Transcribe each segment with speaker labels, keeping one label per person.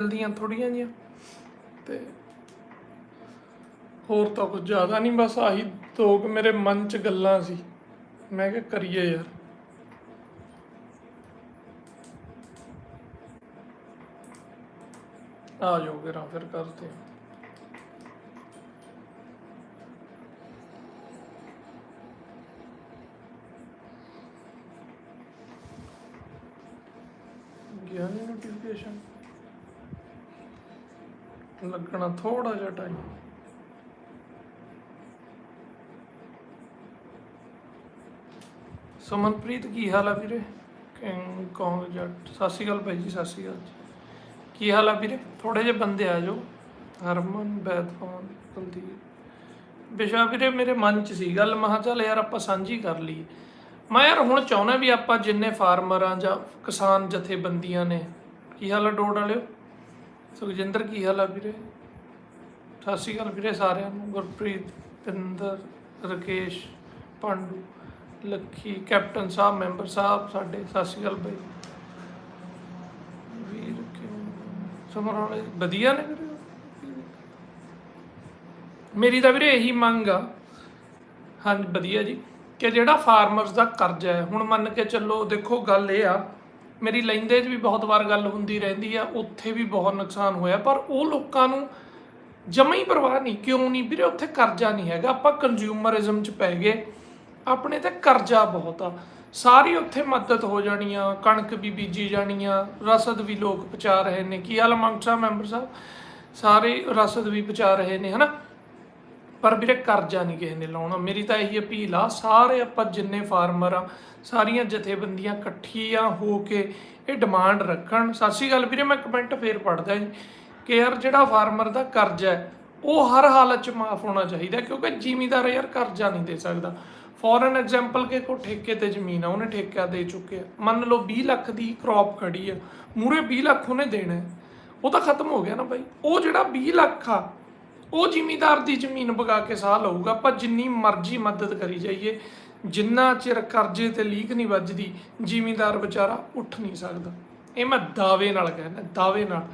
Speaker 1: ਮਿਲਦੀਆਂ ਥੋੜੀਆਂ ਜੀਆਂ ਤੇ ਹੋਰ ਤਾਂ ਕੁਝ ਜ਼ਿਆਦਾ ਨਹੀਂ, ਬਸ ਆਹੀ ਦੋ ਕੁ ਮੇਰੇ ਮਨ 'ਚ ਗੱਲਾਂ ਸੀ। ਮੈਂ ਕਿਹਾ ਕਰੀਏ ਯਾਰ। ਆ ਜਾਓ ਕਰਾਂ ਫਿਰ ਕਰਦੇ ਹਾਂ ਗਿਆ ਨਹੀਂ ਨੋਟੀਫਿਕੇਸ਼ਨ ਲੱਗਣਾ ਥੋੜਾ ਜਿਹਾ ਟਾਈਮ ਸਮਨਪ੍ਰੀਤ, ਕੀ ਹਾਲ ਆ ਵੀਰੇ? ਕਿੰਗ ਕੌਂਗ ਜੱਟ ਸਤਿ ਸ਼੍ਰੀ ਅਕਾਲ ਭਾਈ ਜੀ, ਸਤਿ ਸ਼੍ਰੀ ਅਕਾਲ ਕੀ ਹਾਲ ਆ ਵੀਰੇ? ਥੋੜੇ ਜਿਹੇ ਬੰਦੇ ਆ ਜਾਓ। ਹਰਮਨ ਬੈਦਫਾਨ ਕੁਲਦੀਪ। ਬਿਸ਼ਾ ਵੀਰੇ, ਮੇਰੇ ਮਨ 'ਚ ਸੀ ਗੱਲ। ਮਹਾ ਚੱਲ ਯਾਰ ਆਪਾਂ ਸਾਂਝੀ ਕਰ ਲਈਏ। ਮੈਂ ਯਾਰ ਹੁਣ ਚਾਹੁੰਦਾ ਵੀ ਆਪਾਂ ਜਿੰਨੇ ਫਾਰਮਰਾਂ ਜਾਂ ਕਿਸਾਨ ਜਥੇਬੰਦੀਆਂ ਨੇ, ਕੀ ਹਾਲ ਆ ਡੋੜ ਵਾਲਿਓ? ਸੁਖਜਿੰਦਰ, ਕੀ ਹਾਲ ਆ ਵੀਰੇ? ਸਤਿ ਸ਼੍ਰੀ ਅਕਾਲ ਵੀਰੇ ਸਾਰਿਆਂ ਨੂੰ। ਗੁਰਪ੍ਰੀਤ, ਪਿੰਦਰ, ਰਕੇਸ਼, ਪਾਂਡੂ, ਲੱਖੀ, ਕੈਪਟਨ ਸਾਹਿਬ, ਮੈਂਬਰ ਸਾਹਿਬ, ਸਾਡੇ ਸਤਿ ਸ਼੍ਰੀ ਅਕਾਲ ਬਾਈ। ਵੀਰ, ਕਿਉਂ? ਸਮਰ ਵਧੀਆ ਨੇ ਵੀਰੇ? ਮੇਰੀ ਤਾਂ ਵੀਰੇ ਇਹੀ ਮੰਗ ਆ। ਹਾਂਜੀ, ਵਧੀਆ ਜੀ। ਕਿ ਜਿਹੜਾ ਫਾਰਮਰਸ ਦਾ ਕਰਜ਼ਾ ਹੈ, ਹੁਣ ਮੰਨ ਕੇ ਚੱਲੋ ਦੇਖੋ ਗੱਲ ਇਹ ਆ ਮੇਰੀ ਲੈਂਦੇ 'ਚ ਵੀ ਬਹੁਤ ਵਾਰ ਗੱਲ ਹੁੰਦੀ ਰਹਿੰਦੀ ਆ, ਉੱਥੇ ਵੀ ਬਹੁਤ ਨੁਕਸਾਨ ਹੋਇਆ, ਪਰ ਉਹ ਲੋਕਾਂ ਨੂੰ ਜਮਾ ਹੀ ਪਰਵਾਹ ਨਹੀਂ, ਕਿਉਂ ਨਹੀਂ ਵੀਰੇ, ਉੱਥੇ ਕਰਜ਼ਾ ਨਹੀਂ ਹੈਗਾ, ਆਪਾਂ ਕੰਜ਼ਿਊਮਰਿਜ਼ਮ 'ਚ ਪੈ ਗਏ, ਆਪਣੇ ਤੇ ਕਰਜ਼ਾ ਬਹੁਤ ਆ, ਸਾਰੀ ਉੱਥੇ ਮਦਦ ਹੋ ਜਾਣੀ ਆ ਕਣਕ ਵੀ ਬੀਜੀ ਜਾਣੀ ਆ ਰਸਦ ਵੀ ਲੋਕ ਪਹੁੰਚਾ ਰਹੇ ਨੇ, ਕੀ ਹਾਲ ਮੰਗਸਾ ਮੈਂਬਰ ਸਾਹਿਬ? ਸਾਰੇ ਰਸਦ ਵੀ ਪਹੁੰਚਾ ਰਹੇ ਨੇ, ਹਨਾ? ਪਰ ਵੀਰੇ ਕਰਜ਼ਾ ਨਹੀਂ ਕਿਸੇ ਨੇ ਲਾਉਣਾ। ਮੇਰੀ ਤਾਂ ਇਹੀ ਅਪੀਲ ਆ, ਸਾਰੇ ਆਪਾਂ ਜਿੰਨੇ ਫਾਰਮਰ ਆ, ਸਾਰੀਆਂ ਜਥੇਬੰਦੀਆਂ ਇਕੱਠੀਆਂ ਹੋ ਕੇ ਇਹ ਡਿਮਾਂਡ ਰੱਖਣ। ਸਤਿ ਸ਼੍ਰੀ ਅਕਾਲ ਵੀਰੇ, ਮੈਂ ਕਮੈਂਟ ਫੇਰ ਪੜਦਾ ਜੀ। ਕਿ ਯਾਰ ਜਿਹੜਾ ਫਾਰਮਰ ਦਾ ਕਰਜ਼ਾ ਹੈ, ਉਹ ਹਰ ਹਾਲਤ 'ਚ ਮਾਫ ਹੋਣਾ ਚਾਹੀਦਾ ਕਿਉਂਕਿ ਜ਼ਿਮੀਦਾਰ ਯਾਰ ਕਰਜ਼ਾ ਨਹੀਂ ਦੇ ਸਕਦਾ। ਫੋਰਨ ਐਗਜ਼ਾਮਪਲ ਕਿ ਕੋ ਠੇਕੇ ਤੇ ਜ਼ਮੀਨ ਆ, ਉਹਨੇ ਠੇਕਾ ਦੇ ਚੁੱਕਿਆ ਮੰਨ ਲਓ 20 ਲੱਖ ਦੀ ਕ੍ਰੌਪ ਖੜੀ ਆ ਮੂਰੇ 20 ਲੱਖ ਉਹਨੇ ਦੇਣਾ ਉਹ ਤਾਂ ਖਤਮ ਹੋ ਗਿਆ ਨਾ ਬਾਈ। ਉਹ ਜਿਹੜਾ 20 ਲੱਖ ਆ ਉਹ ਜ਼ਿਮੀਂਦਾਰ ਦੀ ਜ਼ਮੀਨ ਵਗਾ ਕੇ ਸਾਹ ਲਊਗਾ, ਆਪਾਂ ਜਿੰਨੀ ਮਰਜ਼ੀ ਮਦਦ ਕਰੀ ਜਾਈਏ, ਜਿੰਨਾ ਚਿਰ ਕਰਜ਼ੇ ਤੇ ਲੀਕ ਨਹੀਂ ਵੱਜਦੀ, ਜ਼ਿਮੀਂਦਾਰ ਵਿਚਾਰਾ ਉੱਠ ਨਹੀਂ ਸਕਦਾ। ਇਹ ਮੈਂ ਦਾਅਵੇ ਨਾਲ ਕਹਿੰਦਾ, ਦਾਅਵੇ ਨਾਲ।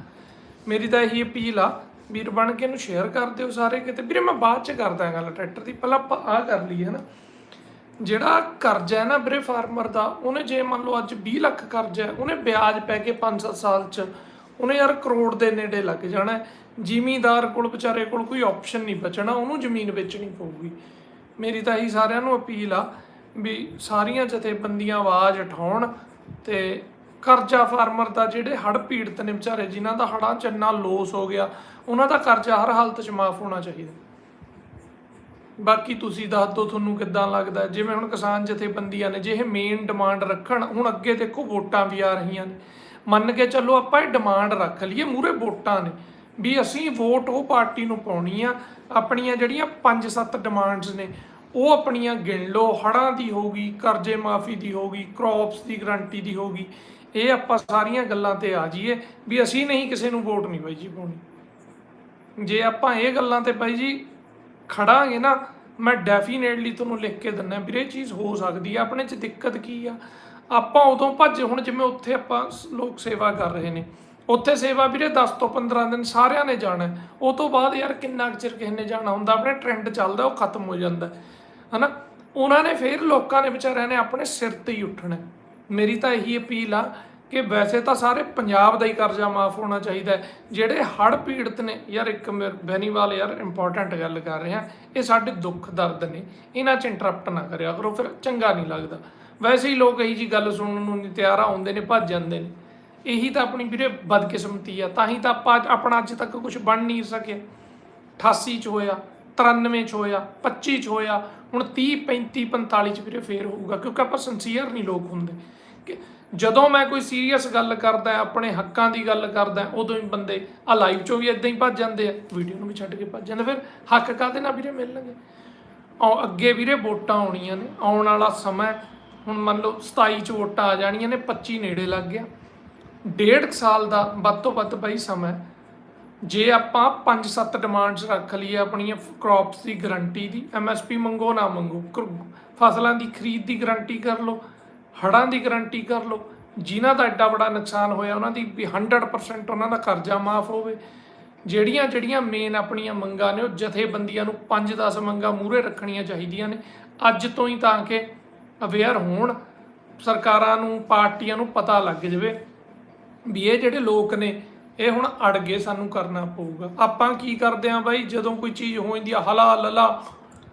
Speaker 1: ਮੇਰੀ ਤਾਂ ਇਹੀ ਅਪੀਲ ਆ, ਵੀਰ ਬਣ ਕੇ ਇਹਨੂੰ ਸ਼ੇਅਰ ਕਰ ਦਿਓ ਸਾਰੇ ਕਿਤੇ। ਵੀਰੇ, ਮੈਂ ਬਾਅਦ ਚ ਕਰਦਾ ਗੱਲ, ਟਰੈਕਟਰ ਦੀ। ਪਹਿਲਾਂ ਆਪਾਂ ਆ ਕਰ ਲਈਏ ਨਾ ਜਿਹੜਾ ਕਰਜ਼ਾ ਹੈ ਨਾ ਵੀਰੇ ਫਾਰਮਰ ਦਾ, ਉਹਨੇ ਜੇ ਮੰਨ ਲਓ ਅੱਜ 20 ਲੱਖ ਕਰਜ਼ਾ ਹੈ, ਉਹਨੇ ਵਿਆਜ ਪੈ ਕੇ 5-7 ਸਾਲ ਚ ਉਹਨੇ ਯਾਰ ਕਰੋੜ ਦੇ ਨੇੜੇ ਲੱਗ ਜਾਣਾ ਜ਼ਿਮੀਂਦਾਰ ਕੋਲ, ਵਿਚਾਰੇ ਕੋਲ ਕੋਈ ਆਪਸ਼ਨ ਨਹੀਂ ਬਚਣਾ, ਉਹਨੂੰ ਜ਼ਮੀਨ ਵੇਚਣੀ ਪਊਗੀ। ਮੇਰੀ ਤਾਂ ਇਹੀ ਸਾਰਿਆਂ ਨੂੰ ਅਪੀਲ ਆ ਵੀ ਸਾਰੀਆਂ ਜਥੇਬੰਦੀਆਂ ਆਵਾਜ਼ ਉਠਾਉਣ ਤੇ ਕਰਜ਼ਾ ਫਾਰਮਰ ਦਾ ਜਿਹੜੇ ਹੜ੍ਹ ਪੀੜਤ ਨੇ ਵਿਚਾਰੇ, ਜਿਨ੍ਹਾਂ ਦਾ ਹੜ੍ਹਾਂ ਚ ਇੰਨਾ ਲੋਸ ਹੋ ਗਿਆ, ਉਹਨਾਂ ਦਾ ਕਰਜ਼ਾ ਹਰ ਹਾਲਤ 'ਚ ਮਾਫ ਹੋਣਾ ਚਾਹੀਦਾ। ਬਾਕੀ ਤੁਸੀਂ ਦੱਸ ਦਿਓ ਤੁਹਾਨੂੰ ਕਿੱਦਾਂ ਲੱਗਦਾ ਜਿਵੇਂ ਹੁਣ ਕਿਸਾਨ ਜਥੇਬੰਦੀਆਂ ਨੇ, ਜੇ ਇਹ ਮੇਨ ਡਿਮਾਂਡ ਰੱਖਣ, ਹੁਣ ਅੱਗੇ ਦੇਖੋ ਵੋਟਾਂ ਵੀ ਆ ਰਹੀਆਂ ਨੇ। ਮੰਨ ਕੇ ਚੱਲੋ ਆਪਾਂ ਇਹ ਡਿਮਾਂਡ ਰੱਖ ਲਈਏ ਮੂਰੇ ਵੋਟਾਂ ਨੇ। ਵੀ ਅਸੀਂ ਵੋਟ ਉਹ ਪਾਰਟੀ ਨੂੰ ਪਾਉਣੀ ਆ, ਆਪਣੀਆਂ ਜਿਹੜੀਆਂ 5-7 ਡਿਮਾਂਡਸ ਨੇ, ਉਹ ਆਪਣੀਆਂ ਗਿਣ ਲਓ ਹੜਾਂ ਦੀ ਹੋਗੀ ਕਰਜ਼ੇ ਮਾਫੀ ਦੀ ਹੋਗੀ ਕ੍ਰੌਪਸ ਦੀ ਗਰੰਟੀ ਦੀ ਹੋਗੀ ਇਹ ਆਪਾਂ ਸਾਰੀਆਂ ਗੱਲਾਂ ਤੇ ਆ ਜਾਈਏ ਵੀ ਅਸੀਂ ਨਹੀਂ ਕਿਸੇ ਨੂੰ ਵੋਟ ਨਹੀਂ ਬਾਈ ਜੀ ਪਾਉਣੀ। ਜੇ ਆਪਾਂ ਇਹ ਗੱਲਾਂ ਤੇ ਬਾਈ ਜੀ ਖੜਾਂਗੇ ਨਾ, ਮੈਂ ਡੈਫੀਨੇਟਲੀ ਤੁਹਾਨੂੰ ਲਿਖ ਕੇ ਦਿੰਦਾ, ਵੀਰੇ ਇਹ ਚੀਜ਼ ਹੋ ਸਕਦੀ ਆ, ਆਪਣੇ ਚ ਦਿੱਕਤ ਕੀ ਆ? ਆਪਾਂ ਉਦੋਂ ਭੱਜ ਹੁਣ ਜਿਵੇਂ ਉੱਥੇ ਆਪਾਂ ਲੋਕ ਸੇਵਾ ਕਰ ਰਹੇ ਨੇ। ਉੱਥੇ ਸੇਵਾ ਵੀਰੇ 10 ਤੋਂ 15 ਦਿਨ ਸਾਰਿਆਂ ਨੇ ਜਾਣਾ ਉਹ ਤੋਂ ਬਾਅਦ ਯਾਰ ਕਿੰਨਾ ਕੁ ਚਿਰ ਕਿਸੇ ਨੇ ਜਾਣਾ ਹੁੰਦਾ, ਆਪਣੇ ਟ੍ਰੈਂਡ ਚੱਲਦਾ, ਉਹ ਖਤਮ ਹੋ ਜਾਂਦਾ ਹੈ। ਹਨਾ? ਉਹਨਾਂ ਨੇ ਫਿਰ ਲੋਕਾਂ ਨੇ ਵਿਚਾਰਿਆਂ ਨੇ ਆਪਣੇ ਸਿਰ ਤੇ ਹੀ ਉੱਠਣਾ ਮੇਰੀ ਤਾਂ ਇਹੀ ਅਪੀਲ ਆ ਕਿ ਵੈਸੇ ਤਾਂ ਸਾਰੇ ਪੰਜਾਬ ਦਾ ਹੀ ਕਰਜ਼ਾ ਮਾਫ ਹੋਣਾ ਚਾਹੀਦਾ ਜਿਹੜੇ ਹੜ੍ਹ ਪੀੜਤ ਨੇ, ਯਾਰ ਇੱਕ ਮੇਰ- ਬੈਨੀਵਾਲ ਯਾਰ ਇੰਪੋਰਟੈਂਟ ਗੱਲ ਕਰ ਰਹੇ ਆ ਇਹ ਸਾਡੇ ਦੁੱਖ ਦਰਦ ਨੇ। ਇਹਨਾਂ 'ਚ ਇੰਟਰਪਟ ਨਾ ਕਰਿਆ ਕਰੋ, ਫਿਰ ਚੰਗਾ ਨਹੀਂ ਲੱਗਦਾ। ਵੈਸੇ ਹੀ ਲੋਕ ਇਹੀ ਜੀ ਗੱਲ ਸੁਣਨ ਨੂੰ ਨਹੀਂ ਤਿਆਰ ਆਉਂਦੇ ਨੇ, ਭੱਜ ਜਾਂਦੇ ਨੇ। ਇਹੀ ਤਾਂ ਆਪਣੀ ਵੀਰੇ ਬਦਕਿਸਮਤੀ ਆ, ਤਾਂ ਹੀ ਤਾਂ ਆਪਾਂ ਆਪਣਾ ਅੱਜ ਤੱਕ ਕੁਝ ਬਣ ਨਹੀਂ ਸਕਿਆ। 88 ਚ ਹੋਇਆ 93 ਚ ਹੋਇਆ 25 ਚ ਹੋਇਆ, ਹੁਣ 30 35 45 ਚ ਵੀਰੇ ਫੇਰ ਹੋਊਗਾ, ਕਿਉਂਕਿ ਆਪਾਂ ਸਿੰਸੀਅਰ ਨਹੀਂ ਲੋਕ ਹੁੰਦੇ। ਕਿ ਜਦੋਂ ਮੈਂ ਕੋਈ ਸੀਰੀਅਸ ਗੱਲ ਕਰਦਾ, ਆਪਣੇ ਹੱਕਾਂ ਦੀ ਗੱਲ ਕਰਦਾ, ਉਦੋਂ ਹੀ ਬੰਦੇ ਆ ਲਾਈਵ ਚੋਂ ਵੀ ਇਦਾਂ ਹੀ ਭੱਜ ਜਾਂਦੇ ਆ ਵੀਡੀਓ ਨੂੰ ਵੀ ਛੱਡ ਕੇ ਭੱਜ ਜਾਂਦੇ, ਫਿਰ ਹੱਕ ਕਾਹਦੇ ਨਾਲ ਵੀਰੇ ਮਿਲਣਗੇ? ਆ ਅੱਗੇ ਵੀਰੇ ਵੋਟਾਂ ਆਉਣੀਆਂ ਨੇ, ਆਉਣ ਵਾਲਾ ਸਮਾਂ ਹੁਣ ਮੰਨ ਲਓ 27 ਚ ਵੋਟਾਂ ਆ ਜਾਣੀਆਂ ਨੇ 25 ਨੇੜੇ ਲੱਗ ਗਿਆ। ਡੇਢ ਕੁ ਸਾਲ ਦਾ ਵੱਧ ਤੋਂ ਵੱਧ ਬਈ ਸਮਾਂ ਜੇ ਆਪਾਂ 5-7 ਡਿਮਾਂਡਸ ਰੱਖ ਲਈਏ ਆਪਣੀਆਂ ਕ੍ਰੌਪਸ ਦੀ ਗਾਰੰਟੀ ਦੀ ਐਮਐਸਪੀ ਮੰਗੋ ਨਾ ਮੰਗੋ ਫਸਲਾਂ ਦੀ ਖਰੀਦ ਦੀ ਗਾਰੰਟੀ ਕਰ ਲਓ ਹੜਾਂ ਦੀ ਗਾਰੰਟੀ ਕਰ ਲਓ, ਜਿਨ੍ਹਾਂ ਦਾ ਐਡਾ ਬੜਾ ਨੁਕਸਾਨ ਹੋਇਆ ਉਹਨਾਂ ਦੀ ਵੀ 100% ਉਹਨਾਂ ਦਾ ਕਰਜ਼ਾ ਮਾਫ ਹੋਵੇ। ਜਿਹੜੀਆਂ ਜਿਹੜੀਆਂ ਮੇਨ ਆਪਣੀਆਂ ਮੰਗਾਂ ਨੇ ਉਹ ਜਥੇਬੰਦੀਆਂ ਨੂੰ 5-10 ਮੰਗਾਂ ਮੂਹਰੇ ਰੱਖਣੀਆਂ ਚਾਹੀਦੀਆਂ ਨੇ। ਅੱਜ ਤੋਂ ਹੀ ਤਾਂ ਕਿ ਅਵੇਅਰ ਹੋਣ, ਸਰਕਾਰਾਂ ਨੂੰ, ਪਾਰਟੀਆਂ ਨੂੰ ਪਤਾ ਲੱਗ ਜਾਵੇ। ਵੀ ਇਹ ਜਿਹੜੇ ਲੋਕ ਨੇ, ਇਹ ਹੁਣ ਅੜ ਗਏ ਸਾਨੂੰ ਕਰਨਾ ਪਊਗਾ। ਆਪਾਂ ਕੀ ਕਰਦੇ ਆਂ ਬਾਈ? ਜਦੋਂ ਕੋਈ ਚੀਜ਼ ਹੋ ਜਾਂਦੀ ਆ, ਹਲਾ ਲਲਾ,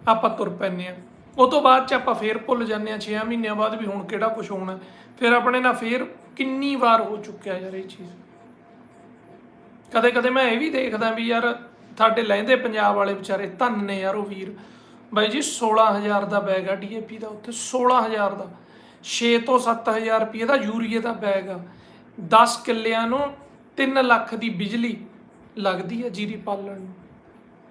Speaker 1: ਆਪਾਂ ਤੁਰ ਪੈਂਦੇ ਆ ਉਹ ਤੋਂ ਬਾਅਦ ਚ ਆਪਾਂ ਫੇਰ ਭੁੱਲ ਜਾਂਦੇ ਆ 6 ਮਹੀਨਿਆਂ ਬਾਅਦ ਵੀ ਹੁਣ ਕਿਹੜਾ ਕੁਝ ਹੋਣਾ ਫਿਰ ਆਪਣੇ ਨਾਲ ਫੇਰ ਕਿੰਨੀ ਵਾਰ ਹੋ ਚੁੱਕਿਆ ਯਾਰ ਇਹ ਚੀਜ਼। ਕਦੇ ਕਦੇ ਮੈਂ ਇਹ ਵੀ ਦੇਖਦਾ ਵੀ ਯਾਰ, ਸਾਡੇ ਲਹਿੰਦੇ ਪੰਜਾਬ ਵਾਲੇ ਵਿਚਾਰੇ ਧੰਨ ਨੇ ਯਾਰ ਉਹ ਵੀਰ। ਬਾਈ ਜੀ 16000 ਦਾ ਬੈਗ ਆ ਡੀਏਪੀ ਦਾ ਉੱਥੇ 16000 ਦਾ। 6 ਤੋਂ 7000 ਰੁਪਏ ਦਾ ਯੂਰੀਏ ਦਾ ਬੈਗ ਆ। 10 ਕਿੱਲਿਆਂ ਨੂੰ 3 ਲੱਖ ਦੀ ਬਿਜਲੀ ਲੱਗਦੀ ਹੈ ਜੀਰੀ ਪਾਲਣ ਨੂੰ।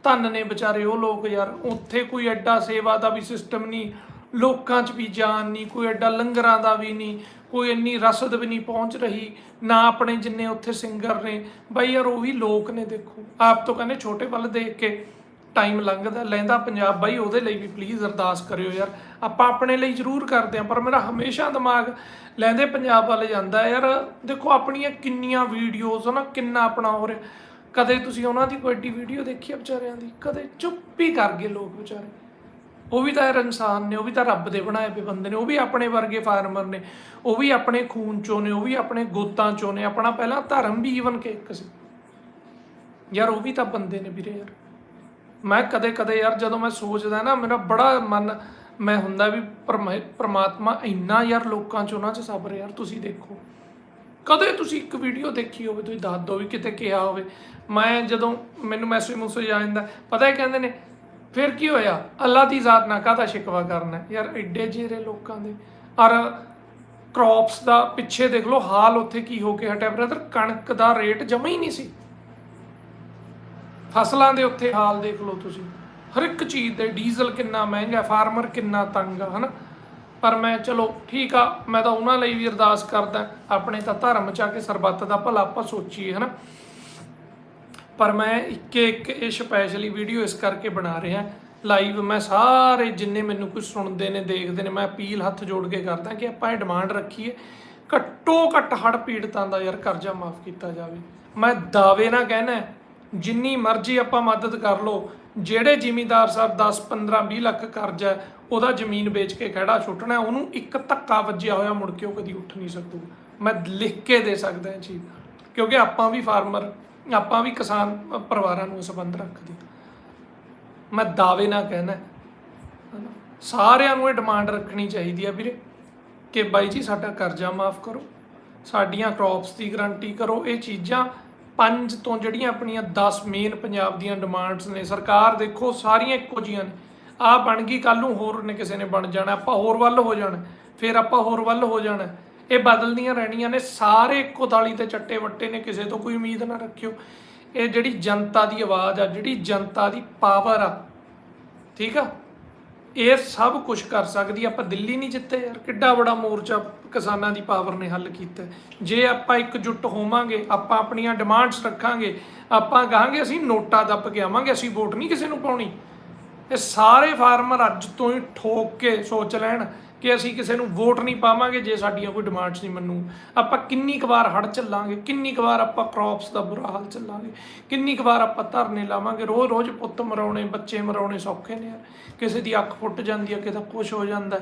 Speaker 1: ਧੰਨ ਨੇ ਵਿਚਾਰੇ ਉਹ ਲੋਕ ਯਾਰ, ਉੱਥੇ ਕੋਈ ਐਡਾ ਸੇਵਾ ਦਾ ਵੀ ਸਿਸਟਮ ਨਹੀਂ, ਲੋਕਾਂ 'ਚ ਵੀ ਜਾਨ ਨਹੀਂ, ਕੋਈ ਐਡਾ ਲੰਗਰਾਂ ਦਾ ਵੀ ਨਹੀਂ, ਕੋਈ ਇੰਨੀ ਰਸਦ ਵੀ ਨਹੀਂ ਪਹੁੰਚ ਰਹੀ, ਨਾ ਆਪਣੇ ਜਿੰਨੇ ਉੱਥੇ ਸਿੰਗਰ ਨੇ। ਬਾਈ ਯਾਰ ਉਹ ਵੀ ਲੋਕ ਨੇ ਦੇਖੋ, ਆਪ ਤੋਂ ਕਹਿੰਦੇ ਛੋਟੇ ਵੱਲ ਦੇਖ ਕੇ ਟਾਈਮ ਲੰਘਦਾ, ਲੈਂਦਾ ਪੰਜਾਬ ਬਾਈ, ਉਹਦੇ ਲਈ ਵੀ ਪਲੀਜ਼ ਅਰਦਾਸ ਕਰਿਓ ਯਾਰ। ਆਪਾਂ ਆਪਣੇ ਲਈ ਜ਼ਰੂਰ ਕਰਦੇ ਆਂ ਪਰ ਮੇਰਾ ਹਮੇਸ਼ਾ ਦਿਮਾਗ ਲੈਂਦੇ ਪੰਜਾਬ ਵੱਲ ਜਾਂਦਾ ਯਾਰ, ਦੇਖੋ ਆਪਣੀਆਂ ਕਿੰਨੀਆਂ ਵੀਡੀਓਜ਼ ਨਾ ਕਿੰਨਾ ਆਪਣਾ ਹੋ ਰਿਹਾ। ਕਦੇ ਤੁਸੀਂ ਉਹਨਾਂ ਦੀ ਕੋਈ ਏਡੀ ਵੀਡੀਓ ਦੇਖੀ ਆ ਵਿਚਾਰਿਆਂ ਦੀ? ਕਦੇ ਚੁੱਪ ਹੀ ਕਰ ਗਏ ਲੋਕ ਵਿਚਾਰੇ। ਉਹ ਵੀ ਤਾਂ ਯਾਰ ਇਨਸਾਨ ਨੇ, ਉਹ ਵੀ ਤਾਂ ਰੱਬ ਦੇ ਬਣਾਏ ਹੋਏ ਬੰਦੇ ਨੇ, ਉਹ ਵੀ ਆਪਣੇ ਵਰਗੇ ਫਾਰਮਰ ਨੇ, ਉਹ ਵੀ ਆਪਣੇ ਖੂਨ ਚੋਂ ਨੇ, ਉਹ ਵੀ ਆਪਣੇ ਗੋਤਾਂ ਚੋਂ ਨੇ, ਆਪਣਾ ਪਹਿਲਾਂ ਧਰਮ ਵੀ ਈਵਨ ਕਿ ਇੱਕ ਸੀ। ਯਾਰ, ਉਹ ਵੀ ਤਾਂ ਬੰਦੇ ਨੇ ਵੀਰੇ ਯਾਰ। ਮੈਂ ਕਦੇ ਕਦੇ ਯਾਰ ਜਦੋਂ ਮੈਂ ਸੋਚਦਾ ਨਾ, ਮੇਰਾ ਬੜਾ ਮਨ, ਮੈਂ ਹੁੰਦਾ ਵੀ ਪਰਮਾ- ਪ੍ਰਮਾਤਮਾ ਇੰਨਾ ਯਾਰ ਲੋਕਾਂ ਚ ਉਹਨਾਂ ਚ ਸਬਰ ਯਾਰ, ਤੁਸੀਂ ਦੇਖੋ। ਕਦੇ ਤੁਸੀਂ ਇੱਕ ਵੀਡੀਓ ਦੇਖੀ ਹੋਵੇ, ਤੁਸੀਂ ਦੱਸ ਦਿਓ ਵੀ ਕਿਤੇ ਕਿਹਾ ਹੋਵੇ। ਮੈਂ ਜਦੋਂ ਮੈਨੂੰ ਮੈਸੇਜ ਮੁਸੇਜ ਆ ਜਾਂਦਾ, ਪਤਾ ਹੈ ਕਹਿੰਦੇ ਨੇ? ਫਿਰ ਕੀ ਹੋਇਆ? ਅੱਲਾ ਦੀ ਜ਼ਾਤ ਨਾ ਕਾਹਦਾ ਸ਼ਿਕਵਾ ਕਰਨਾ? ਯਾਰ ਐਡੇ ਜੀਰੇ ਲੋਕਾਂ ਦੇ। ਔਰ ਕ੍ਰੌਪਸ ਦਾ ਪਿੱਛੇ ਦੇਖ ਲਓ, ਹਾਲ ਉੱਥੇ ਕੀ ਹੋ ਕੇ ਹਟਿਆ ਬ੍ਰਦਰ ਕਣਕ ਦਾ ਰੇਟ ਜਮਾ ਹੀ ਨਹੀਂ ਸੀ। ਫਸਲਾਂ ਦੇ ਉੱਥੇ ਹਾਲ ਦੇਖ ਲਓ ਤੁਸੀਂ। ਹਰ ਇੱਕ ਚੀਜ਼ ਦੇ ਡੀਜ਼ਲ ਕਿੰਨਾ ਮਹਿੰਗਾ, ਫਾਰਮਰ ਕਿੰਨਾ ਤੰਗ ਆ, ਹਨਾ? ਪਰ ਮੈਂ, ਚਲੋ, ਠੀਕ ਆ, ਮੈਂ ਤਾਂ ਉਹਨਾਂ ਲਈ ਵੀ ਅਰਦਾਸ ਕਰਦਾ, ਆਪਣੇ ਤਾਂ ਧਰਮ ਚ ਆ ਕੇ ਸਰਬੱਤ ਦਾ ਭਲਾ ਆਪਾਂ ਸੋਚੀਏ, ਹਨਾ? ਪਰ ਮੈਂ ਇੱਕ ਇੱਕ ਇਹ ਸਪੈਸ਼ਲੀ ਵੀਡੀਓ ਇਸ ਕਰਕੇ ਬਣਾ ਰਿਹਾ ਲਾਈਵ ਮੈਂ ਸਾਰੇ ਜਿੰਨੇ ਮੈਨੂੰ ਕੁਝ ਸੁਣਦੇ ਨੇ, ਦੇਖਦੇ ਨੇ, ਮੈਂ ਅਪੀਲ ਹੱਥ ਜੋੜ ਕੇ ਕਰਦਾ ਕਿ ਆਪਾਂ ਇਹ ਡਿਮਾਂਡ ਰੱਖੀਏ। ਘੱਟੋ ਘੱਟ ਹੜ ਪੀੜਤਾਂ ਦਾ ਯਾਰ ਕਰਜ਼ਾ ਮਾਫ ਕੀਤਾ ਜਾਵੇ। ਮੈਂ ਦਾਅਵੇ ਨਾਲ ਕਹਿਣਾ ਜਿੰਨੀ ਮਰਜ਼ੀ ਆਪਾਂ ਮਦਦ ਕਰ ਲਓ ਜਿਹੜੇ ਜ਼ਿਮੀਂਦਾਰ ਸਾਹਿਬ 10 15 20 ਲੱਖ ਕਰਜ਼ਾ ਹੈ, ਉਹਦਾ ਜ਼ਮੀਨ ਵੇਚ ਕੇ ਖੜਾ ਛੁੱਟਣਾ ਉਹਨੂੰ ਇੱਕ ਧੱਕਾ ਵੱਜਿਆ ਹੋਇਆ ਮੁੜ ਕੇ ਉਹ ਕਦੀ ਉੱਠ ਨਹੀਂ ਸਕੂਗਾ ਮੈਂ ਲਿਖ ਕੇ ਦੇ ਸਕਦਾ ਇਹ ਚੀਜ਼ ਕਿਉਂਕਿ ਆਪਾਂ ਵੀ ਫਾਰਮਰ ਆਪਾਂ ਵੀ ਕਿਸਾਨ ਪਰਿਵਾਰਾਂ ਨੂੰ ਸੰਬੰਧ ਰੱਖਦੇ ਮੈਂ ਦਾਅਵੇ ਨਾਲ ਕਹਿਣਾ ਸਾਰਿਆਂ ਨੂੰ ਇਹ ਡਿਮਾਂਡ ਰੱਖਣੀ ਚਾਹੀਦੀ ਆ ਵੀਰੇ ਕਿ ਬਾਈ ਜੀ ਸਾਡਾ ਕਰਜ਼ਾ ਮਾਫ ਕਰੋ ਸਾਡੀਆਂ ਕ੍ਰੌਪਸ ਦੀ ਗਾਰੰਟੀ ਕਰੋ ਇਹ ਚੀਜ਼ਾਂ ਪੰਜ ਤੋਂ ਜਿਹੜੀਆਂ ਆਪਣੀਆਂ 10 ਮੇਨ ਪੰਜਾਬ ਦੀਆਂ ਡਿਮਾਂਡਸ ਨੇ, ਸਰਕਾਰ ਦੇਖੋ ਸਾਰੀਆਂ ਇੱਕੋ ਜੀਆਂ ਨੇ। ਆ ਬਣ ਗਈ ਕੱਲ ਨੂੰ ਹੋਰ ਨੇ ਕਿਸੇ ਨੇ ਬਣ ਜਾਣਾ, ਆਪਾਂ ਹੋਰ ਵੱਲ ਹੋ ਜਾਣਾ, ਫਿਰ ਆਪਾਂ ਹੋਰ ਵੱਲ ਹੋ ਜਾਣਾ। ਇਹ ਬਦਲਦੀਆਂ ਰਹਿਣੀਆਂ ਨੇ, ਸਾਰੇ ਇੱਕੋ ਥਾਲੀ ਤੇ ਚੱਟੇ ਵੱਟੇ ਨੇ, ਕਿਸੇ ਤੋਂ ਕੋਈ ਉਮੀਦ ਨਾ ਰੱਖਿਓ। ਇਹ ਜਿਹੜੀ ਜਨਤਾ ਦੀ ਆਵਾਜ਼ ਆ, ਜਿਹੜੀ ਜਨਤਾ ਦੀ ਪਾਵਰ ਆ, ਠੀਕ ਆ? ਇਹ ਸਭ ਕੁਝ ਕਰ ਸਕਦੀ ਆਪਾਂ ਦਿੱਲੀ ਨਹੀਂ ਜਿੱਤੇ ਯਾਰ। ਕਿੱਡਾ ਬੜਾ ਮੋਰਚਾ ਕਿਸਾਨਾਂ ਦੀ ਪਾਵਰ ਨੇ ਹੱਲ ਕੀਤਾ। ਜੇ ਆਪਾਂ ਇਕਜੁੱਟ ਹੋਵਾਂਗੇ, ਆਪਾਂ ਆਪਣੀਆਂ ਡਿਮਾਂਡਸ ਰੱਖਾਂਗੇ, ਆਪਾਂ ਕਹਾਂਗੇ ਅਸੀਂ ਨੋਟਾ ਦੱਬ ਕੇ ਆਵਾਂਗੇ, ਅਸੀਂ ਵੋਟ ਨਹੀਂ ਕਿਸੇ ਨੂੰ ਪਾਉਣੀ। ਇਹ ਸਾਰੇ ਫਾਰਮਰ ਅੱਜ ਤੋਂ ਹੀ ਠੋਕ ਕੇ ਸੋਚ ਲੈਣ ਕਿ ਅਸੀਂ ਕਿਸੇ ਨੂੰ ਵੋਟ ਨਹੀਂ ਪਾਵਾਂਗੇ ਜੇ ਸਾਡੀਆਂ ਕੋਈ ਡਿਮਾਂਡਸ ਨਹੀਂ ਮੰਨੂ ਆਪਾਂ ਕਿੰਨੀ ਕੁ ਵਾਰ ਹੜ ਚੱਲਾਂਗੇ, ਕਿੰਨੀ ਕੁ ਵਾਰ ਆਪਾਂ ਕ੍ਰੌਪਸ ਦਾ ਬੁਰਾ ਹਾਲ ਚੱਲਾਂਗੇ, ਕਿੰਨੀ ਕੁ ਵਾਰ ਆਪਾਂ ਧਰਨੇ ਲਾਵਾਂਗੇ। ਰੋਜ਼ ਰੋਜ਼ ਪੁੱਤ ਮਰਾਉਣੇ, ਬੱਚੇ ਮਰਾਉਣੇ ਸੌਖੇ ਨੇ ਯਾਰ ਕਿਸੇ ਦੀ ਅੱਖ ਫੁੱਟ ਜਾਂਦੀ ਹੈ ਕਿਸੇ ਦਾ ਕੁਝ ਹੋ ਜਾਂਦਾ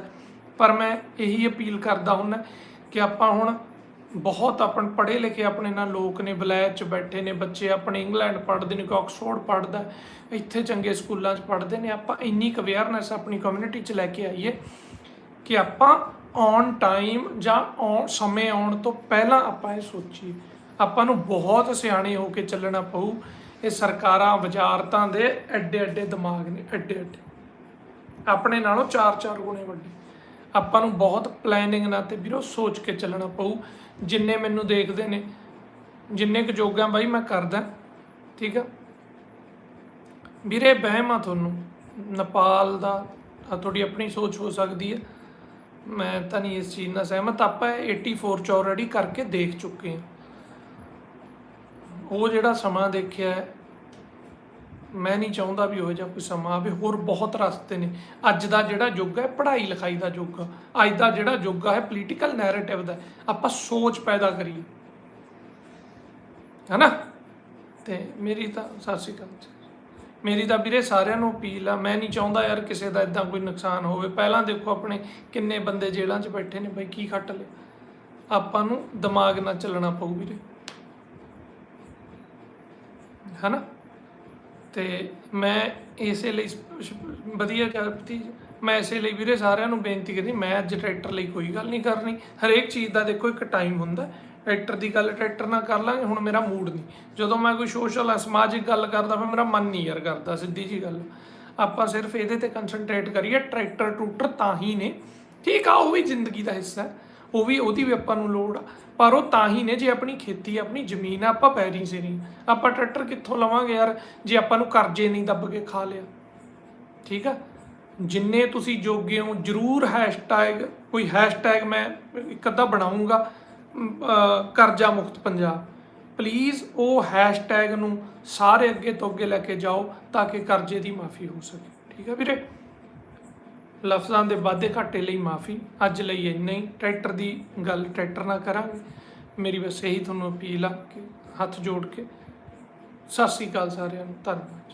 Speaker 1: ਪਰ ਮੈਂ ਇਹੀ ਅਪੀਲ ਕਰਦਾ ਹੁੰਦਾ ਕਿ ਆਪਾਂ ਹੁਣ ਬਹੁਤ ਆਪਣ ਪੜ੍ਹੇ ਲਿਖੇ ਆਪਣੇ ਨਾਲ ਲੋਕ ਨੇ ਵਲਾਇਤ ਚ ਬੈਠੇ ਨੇ, ਬੱਚੇ ਆਪਣੇ ਇੰਗਲੈਂਡ ਪੜ੍ਹਦੇ ਨੇ ਕੋਈ ਆਕਸਫੋਰਡ ਪੜ੍ਹਦਾ ਇੱਥੇ ਚੰਗੇ ਸਕੂਲਾਂ 'ਚ ਪੜ੍ਹਦੇ ਨੇ। ਆਪਾਂ ਇੰਨੀ ਕੁ ਅਵੇਅਰਨੈਸ ਆਪਣੀ ਕਮਿਊਨਿਟੀ 'ਚ ਲੈ ਕੇ ਆਈਏ ਕਿ ਆਪਾਂ ਔਨ ਟਾਈਮ ਜਾਂ ਔਨ ਸਮੇਂ ਆਉਣ ਤੋਂ ਪਹਿਲਾਂ ਆਪਾਂ ਇਹ ਸੋਚੀਏ। ਆਪਾਂ ਨੂੰ ਬਹੁਤ ਸਿਆਣੇ ਹੋ ਕੇ ਚੱਲਣਾ ਪਊ। ਇਹ ਸਰਕਾਰਾਂ, ਵਜ਼ਾਰਤਾਂ ਦੇ ਐਡੇ ਐਡੇ ਦਿਮਾਗ ਨੇ, ਐਡੇ ਐਡੇ। ਆਪਣੇ ਨਾਲੋਂ 4-4 ਗੁਣੇ ਵੱਡੇ। ਆਪਾਂ ਨੂੰ ਬਹੁਤ ਪਲੈਨਿੰਗ ਨਾਲ ਤੇ ਵੀਰੋ ਸੋਚ ਕੇ ਚੱਲਣਾ ਪਊ। ਜਿੰਨੇ ਮੈਨੂੰ ਦੇਖਦੇ ਨੇ, ਜਿੰਨੇ ਕੁ ਜੋਗਾਂ ਬਾਈ ਮੈਂ ਕਰਦਾ, ਠੀਕ ਆ? ਵੀਰੇ, ਵਹਿਮ ਆ ਤੁਹਾਨੂੰ। ਨੇਪਾਲ ਦਾ ਤੁਹਾਡੀ ਆਪਣੀ ਸੋਚ ਹੋ ਸਕਦੀ ਹੈ। ਮੈਂ ਤਾਂ ਨਹੀਂ ਇਸ ਚੀਜ਼ ਨਾਲ ਸਹਿਮਤ, ਆਪਾਂ ਇਹ 84 ਚ ਆਲਰੇਡੀ ਕਰਕੇ ਦੇਖ ਚੁੱਕੇ ਹਾਂ। ਉਹ ਜਿਹੜਾ ਸਮਾਂ ਦੇਖਿਆ ਮੈਂ ਨਹੀਂ ਚਾਹੁੰਦਾ ਵੀ ਉਹ ਜਿਹਾ ਕੋਈ ਸਮਾਂ ਆਵੇ, ਹੋਰ ਬਹੁਤ ਰਸਤੇ ਨੇ। ਅੱਜ ਦਾ ਜਿਹੜਾ ਯੁੱਗ ਹੈ, ਪੜ੍ਹਾਈ ਲਿਖਾਈ ਦਾ ਯੁੱਗ। ਆ ਅੱਜ ਦਾ ਜਿਹੜਾ ਯੁੱਗ ਹੈ ਪੋਲੀਟੀਕਲ ਨੈਰੇਟਿਵ ਦਾ। ਆਪਾਂ ਸੋਚ ਪੈਦਾ ਕਰੀਏ। ਹੈਨਾ? ਤੇ ਮੇਰੀ ਤਾਂ ਸਤਿ ਸ਼੍ਰੀ ਅਕਾਲ ਜੀ। ਮੇਰੀ ਤਾਂ ਵੀਰੇ ਸਾਰਿਆਂ ਨੂੰ ਅਪੀਲ ਆ, ਮੈਂ ਨਹੀਂ ਚਾਹੁੰਦਾ ਯਾਰ ਕਿਸੇ ਦਾ ਇਦਾਂ ਕੋਈ ਨੁਕਸਾਨ ਹੋਵੇ। ਪਹਿਲਾਂ ਦੇਖੋ ਆਪਣੇ ਕਿੰਨੇ ਬੰਦੇ ਜੇਲ੍ਹਾਂ 'ਚ ਬੈਠੇ ਨੇ ਬਈ, ਕੀ ਖੱਟ ਲਿਆ। ਆਪਾਂ ਨੂੰ ਦਿਮਾਗ ਨਾਲ ਚੱਲਣਾ ਪਊ ਵੀਰੇ। ਹਨਾ? ਤੇ ਮੈਂ ਇਸੇ ਲਈ ਵਧੀਆ ਕਰਤੀ ਮੈਂ ਇਸੇ ਲਈ ਵੀਰੇ ਸਾਰਿਆਂ ਨੂੰ ਬੇਨਤੀ ਕਰਦੀ, ਮੈਂ ਅੱਜ ਟਰੈਕਟਰ ਲਈ ਕੋਈ ਗੱਲ ਨਹੀਂ ਕਰਨੀ। ਹਰੇਕ ਚੀਜ਼ ਦਾ ਦੇਖੋ ਇੱਕ ਟਾਈਮ ਹੁੰਦਾ। ਟਰੈਕਟਰ ਦੀ ਗੱਲ ਟਰੈਕਟਰ ਨਾਲ ਕਰ ਲਾਂਗੇ, ਹੁਣ ਮੇਰਾ ਮੂਡ ਨਹੀਂ। ਜਦੋਂ ਮੈਂ ਕੋਈ ਸੋਸ਼ਲ ਸਮਾਜਿਕ ਗੱਲ ਕਰਦਾ, ਫਿਰ ਮੇਰਾ ਮਨ ਨਹੀਂ ਯਾਰ ਕਰਦਾ, ਸਿੱਧੀ ਜੀ ਗੱਲ। ਆਪਾਂ ਸਿਰਫ ਇਹਦੇ ਤੇ ਕਨਸੈਂਟਰੇਟ ਕਰੀਏ ਟਰੈਕਟਰ ਟਰੂਟਰ ਤਾਂ ਹੀ ਨੇ। ਠੀਕ ਆ, ਉਹ ਵੀ ਜ਼ਿੰਦਗੀ ਦਾ ਹਿੱਸਾ ਹੈ, ਉਹ ਵੀ ਉਹਦੀ ਵੀ ਆਪਾਂ ਨੂੰ ਲੋੜ ਆ। ਪਰ ਉਹ ਤਾਂ ਹੀ ਨੇ ਜੇ ਆਪਣੀ ਖੇਤੀ, ਆਪਣੀ ਜ਼ਮੀਨ ਆ, ਆਪਾਂ ਪੈਰੀ ਸਿਰੀ। ਆਪਾਂ ਟਰੈਕਟਰ ਕਿੱਥੋਂ ਲਵਾਂਗੇ ਯਾਰ, ਜੇ ਆਪਾਂ ਨੂੰ ਕਰਜ਼ੇ ਨਹੀਂ ਦੱਬ ਕੇ ਖਾ ਲਿਆ। ਠੀਕ ਆ? ਜਿੰਨੇ ਤੁਸੀਂ ਜੋਗੇ ਹੋ, ਜਰੂਰ ਹੈਸ਼ਟੈਗ ਕੋਈ ਹੈਸ਼ਟੈਗ ਮੈਂ ਇੱਕ ਅੱਧਾ ਬਣਾਉਂਗਾ ਕਰਜ਼ਾ ਮੁਕਤ ਪੰਜਾਬ। ਪਲੀਜ਼ ਉਹ ਹੈਸ਼ਟੈਗ ਨੂੰ ਸਾਰੇ ਅੱਗੇ ਤੋਂ ਅੱਗੇ ਲੈ ਕੇ ਜਾਓ ਤਾਂ ਕਿ ਕਰਜ਼ੇ ਦੀ ਮਾਫੀ ਹੋ ਸਕੇ। ਠੀਕ ਹੈ ਵੀਰੇ? ਲਫ਼ਜ਼ਾਂ ਦੇ ਵਾਧੇ ਘਾਟੇ ਲਈ ਮਾਫੀ। ਅੱਜ ਲਈ ਇੰਨਾ ਹੀ। ਟਰੈਕਟਰ ਦੀ ਗੱਲ ਟਰੈਕਟਰ ਨਾਲ ਕਰਾਂਗੇ। ਮੇਰੀ ਬਸ ਇਹੀ ਤੁਹਾਨੂੰ ਅਪੀਲ ਆ ਕਿ ਹੱਥ ਜੋੜ ਕੇ। ਸਤਿ ਸ੍ਰੀ ਅਕਾਲ ਸਾਰਿਆਂ ਨੂੰ। ਧੰਨਵਾਦ